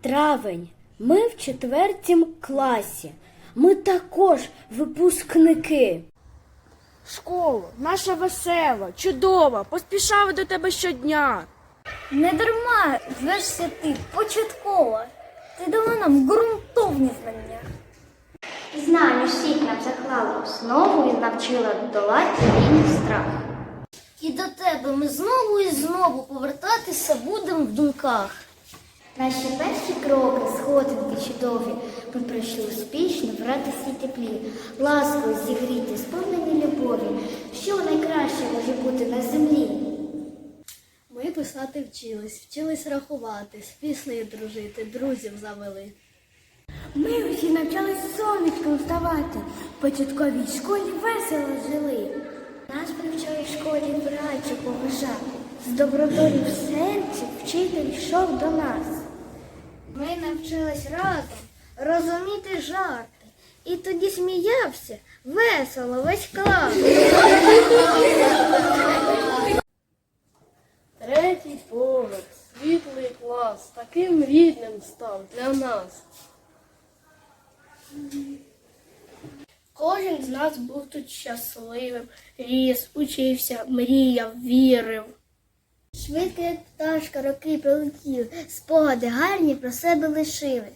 травень. Ми в четвертім класі. Ми також випускники. Школу, наша весела, чудова, поспішали до тебе щодня. Не дарма звешся ти початкова. Ти дала нам ґрунтовні знання. Знань усіх нам заклала основу і навчила долати війни страх. І до тебе ми знову і знову повертатися будемо в думках. Наші перші кроки, сходинки чудові, ми пройшли успішно в радості теплі, ласкою зігріті, сповнені любові, що найкраще може бути на землі. Ми писати вчились, вчились рахувати, з піснею дружити, друзів завели. Ми усі навчались сонечком вставати. В початковій школі весело жили. Нас привчали в школі поважати. З добротою в серці вчитель йшов до нас. Ми навчились разом розуміти жарти. І тоді сміявся весело весь клас. Третій поверх, світлий клас, таким рідним став для нас. Кожен з нас був тут щасливим, ріс, учився, мріяв, вірив. Швидко, як пташка, роки пролетіли, спогади гарні про себе лишили.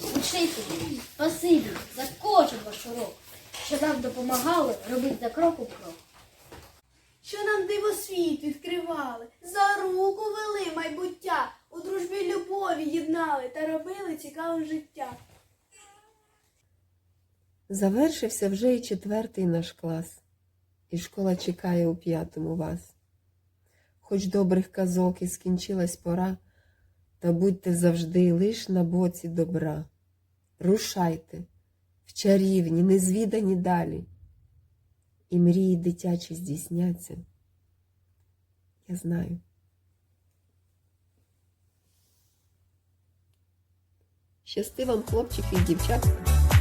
Учителі, спасибі за кожен ваш урок, що нам допомагали робити за крок у крок. що нам дивосвіт відкривали, за руку вели майбуття, у дружбі любові єднали та робили цікаве життя. Завершився вже і четвертий наш клас, і школа чекає у п'ятому вас. Хоч добрих казок і скінчилась пора, та будьте завжди лиш на боці добра. Рушайте в чарівні, незвідані далі, і мрії дитячі здійсняться. Я знаю. Щасти вам, хлопчики і дівчатка.